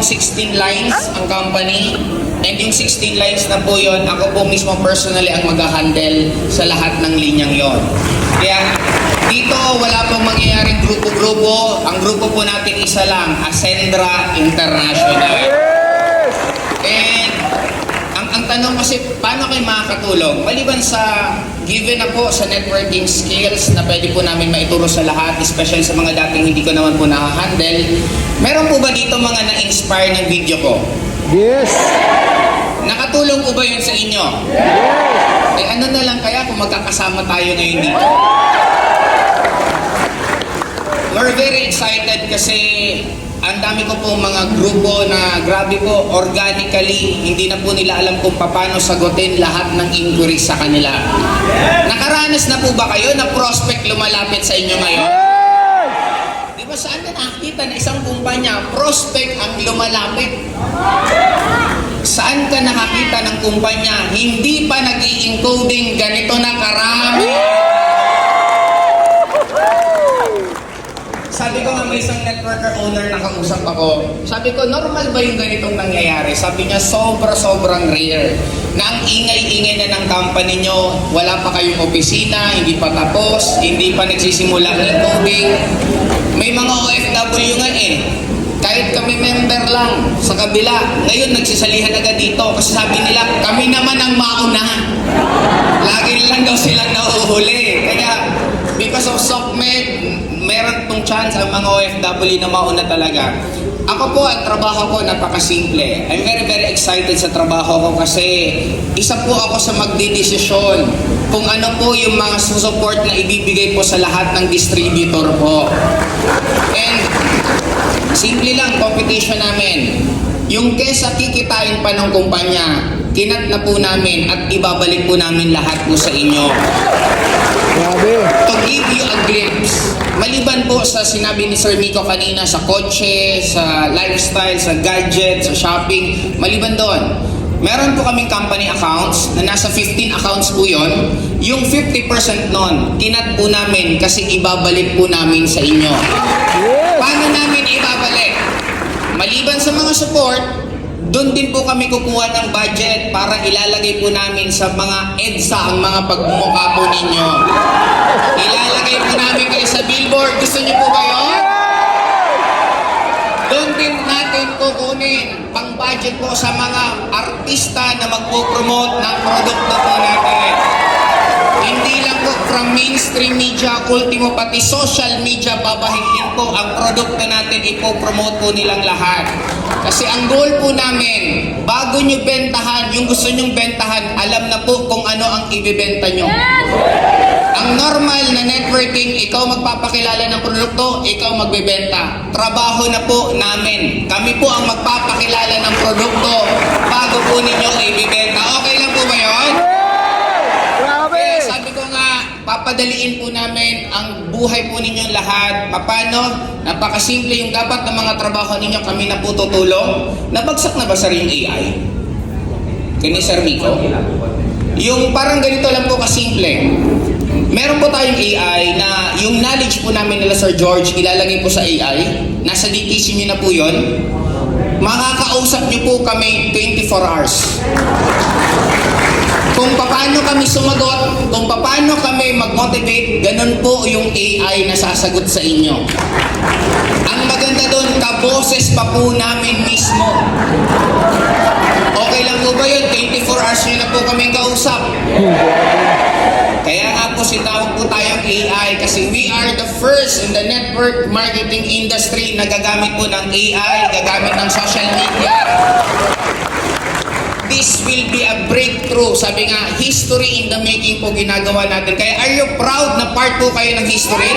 pong 16 lines ang company. And yung 16 lines na po yon, ako po mismo personally ang mag-handle sa lahat ng linyang yon. Kaya dito wala pong mangyayaring grupo-grupo. Ang grupo po natin isa lang, Ascendra International. And ang, ang tanong kasi, paano kayo makakatulong? Maliban sa given na po sa networking skills na pwede po namin maituro sa lahat, especially sa mga dating hindi ko naman po nakahandle, meron po ba dito mga na-inspire ng video ko? Yes! Nakatulong po ba yun sa inyo? Eh ano na lang kaya kung magkakasama tayo ngayon dito? We're very excited kasi ang dami ko pong mga grupo na grabe po, organically, hindi na po nila alam kung paano sagutin lahat ng inquiries sa kanila. Nakaranas na po ba kayo na prospect lumalapit sa inyo ngayon? Di ba saan na nakakita na isang kumpanya, prospect ang lumalapit? Saan ka nakakita ng kumpanya, hindi pa nag encoding ganito na karami? Sabi ko nga may isang networker owner na kausap ako. Sabi ko, normal ba yung ganitong nangyayari? Sabi niya, sobra-sobrang rare. Na ang ingay-ingay na ng company nyo, wala pa kayong opisina, hindi pa tapos, hindi pa nagsisimula ang encoding. May mga OFW nga eh. Kahit kami member lang sa kabila, ngayon nagsisalihan agad dito kasi sabi nila, kami naman ang mauna. Lagi lang daw silang nahuhuli. Kaya, because of SOCMED, meron pong chance ang mga OFW na mauna talaga. Ako po, ang trabaho ko napakasimple. I'm very, very excited sa trabaho ko kasi isa po ako sa magdidesisyon kung ano po yung mga support na ibibigay po sa lahat ng distributor po. And Simple lang, competition namin. Yung kesa kikitain pa ng kumpanya, kinat na po namin at ibabalik po namin lahat po sa inyo. Grabe! To give you a glimpse, maliban po sa sinabi ni Sir Miko kanina sa kotse, sa lifestyle, sa gadget, sa shopping, maliban doon, meron po kaming company accounts na nasa 15 accounts po yon. Yung 50% nun, kinat po namin kasi ibabalik po namin sa inyo. Paano namin ibabalik? Maliban sa mga support, doon din po kami kukuha ng budget para ilalagay po namin sa mga EDSA ang mga pagmumukha po ninyo. Ilalagay po namin kayo sa billboard. Gusto niyo po ba yun? Doon din natin kukunin pang budget po sa mga artista na magpo-promote ng produkto po natin. Hindi from mainstream media, ultimo pati social media, babahihin po ang produkto natin, ipopromote po nilang lahat. Kasi ang goal po namin, bago nyo bentahan, yung gusto nyong bentahan, alam na po kung ano ang ibibenta nyo. Ang normal na networking, ikaw magpapakilala ng produkto, ikaw magbebenta. Trabaho na po namin. Kami po ang magpapakilala ng produkto bago po ninyo ibibenta. Okay lang po ba yun? Grabe! Kaya sabi ko nga, papadaliin po namin ang buhay po ninyong lahat. Paano? Napakasimple yung dapat ng mga trabaho ninyo, kami na po tutulong. Nabagsak na ba sa ring AI? Kini Sir Miko? Yung parang ganito lang po kasimple. Meron po tayong AI na yung knowledge po namin nila Sir George, ilalagay po sa AI. Nasa DTC nyo na po yun. Makakausap nyo po kami 24 hours kung paano kami sumagot, kung paano kami mag-motivate, ganun po yung AI na sasagot sa inyo. Ang maganda doon, kaboses pa po namin mismo. Okay lang po ba yun? 24 hours nyo na po kaming kausap. Kaya nga po sinawag po tayong AI kasi we are the first in the network marketing industry na gagamit po ng AI, gagamit ng social media. This will be a breakthrough. Sabi nga, history in the making po ginagawa natin. Kaya are you proud na part po kayo ng history?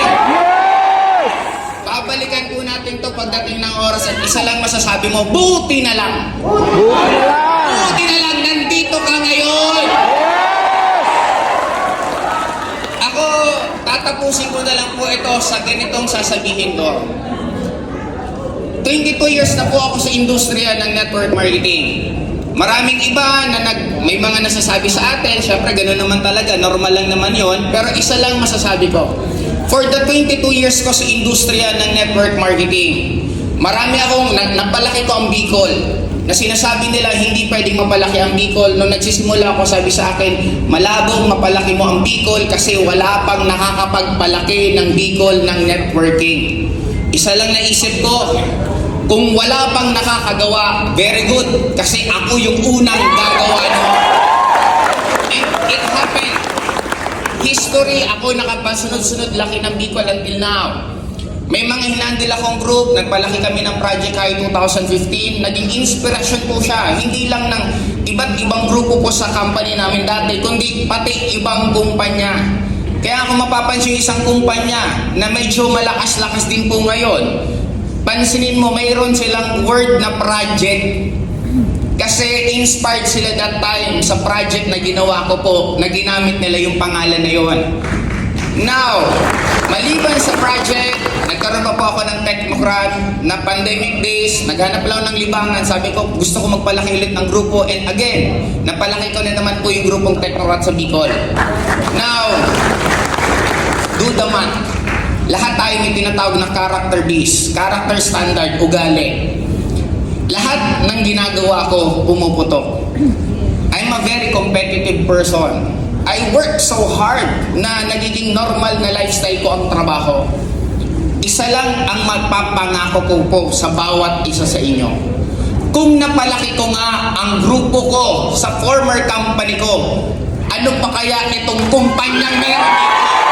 Babalikan po natin to pagdating ng oras at isa lang masasabi mo, buti na lang. Buti na lang! Buti na lang, nandito ka ngayon. Ako, tatapusin ko na lang po ito sa ganitong sasabihin ko. 22 years na po ako sa industriya ng network marketing. Maraming iba na nag, may mga nasasabi sa atin, syempre ganoon naman talaga, normal lang naman yon. Pero isa lang masasabi ko, for the 22 years ko sa industriya ng network marketing, Marami akong, na, napalaki ko ang Bicol. Na sinasabi nila hindi pwedeng mapalaki ang Bicol. Nung nagsisimula ako, sabi sa akin, malabong mapalaki mo ang Bicol kasi wala pang nakakapagpalaki ng Bicol ng networking. Isa lang naisip ko, kung wala pang nakakagawa, very good. Kasi ako yung unang gagawa nun. It, it happened. History, ako nakapasunod-sunod laki ng Bicol until now. May mga hinandil akong group, nagpalaki kami ng project kahit 2015, naging inspirasyon po siya, hindi lang ng iba't ibang grupo po sa company namin dati, kundi pati ibang kumpanya. Kaya kung mapapansin isang kumpanya na medyo malakas-lakas din po ngayon, pansinin mo, mayroon silang word na project kasi inspired sila that time sa project na ginawa ko po, na ginamit nila yung pangalan na yon. Now, maliban sa project, nagkaroon pa po ako ng Technocrat na pandemic days, naghanap lang ng libangan. Sabi ko, gusto ko magpalaki ulit ng grupo. And again, napalaki ko na naman po yung grupong Technocrat sa Bicol. Now, do the math. Lahat tayo may tinatawag na character base, character standard, ugali. Lahat ng ginagawa ko pumuputok. I'm a very competitive person. I work so hard na nagiging normal na lifestyle ko ang trabaho. Isa lang ang magpapangako ko po sa bawat isa sa inyo. Kung napalaki ko nga ang grupo ko sa former company ko, ano pa kaya itong kumpanyang meron dito?